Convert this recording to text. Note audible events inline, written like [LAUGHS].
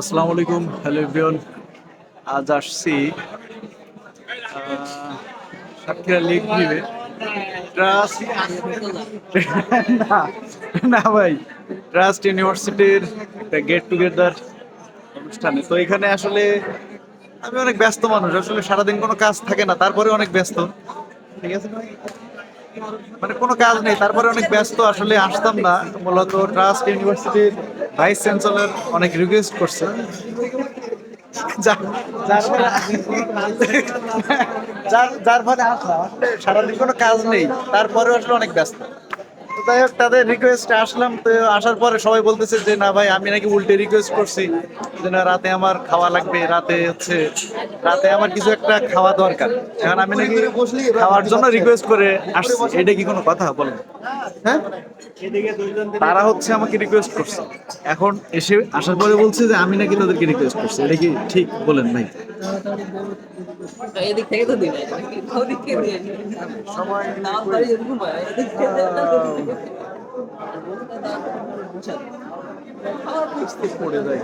আসসালামু আলাইকুম, hello everyone. আজ আসছি সাতক্ষীরা লেক ভিউয়ে। না ভাই, ট্রাস্ট ইউনিভার্সিটির একটা গেট টুগেদার অনুষ্ঠানে। তো এখানে আসলে আমি অনেক ব্যস্ত মানুষ, আসলে সারাদিন কোনো কাজ থাকে না, তারপরে অনেক ব্যস্ত। ঠিক আছে ভাই? মানে কোনো কাজ নেই, তারপরে অনেক ব্যস্ত, আসলে আসতাম না। মূলত ট্রাস্ট ইউনিভার্সিটির ভাইস চ্যান্সেলর অনেক রিকোয়েস্ট করছে। যার ফলে [LAUGHS] সারাদিন কোনো কাজ নেই তারপরেও আসলে অনেক ব্যস্ত। তো যাই হোক তাদের রিকোয়েস্টে আসলাম। তো আসার পরে সবাই বলতেছে যে না ভাই আমি নাকি উল্টে রিকোয়েস্ট করছি যে না রাতে আমার খাওয়া লাগবে রাতে হচ্ছে রাতে আমার কিছু একটা খাওয়া দরকার। এখন আমি নাকি খাওয়ার জন্য রিকোয়েস্ট করে আসছি। এটা কি কোনো কথা? বলেন। হ্যাঁ? তারা হচ্ছে আমাকে রিকোয়েস্ট করছে। এখন এসে আসার পরে বলছে যে আমি নাকি তাদেরকে রিকোয়েস্ট করছি। এটা কি ঠিক? বলেন ভাই। এদিক থেকে তো থেকে সময় হয় পড়ে যায়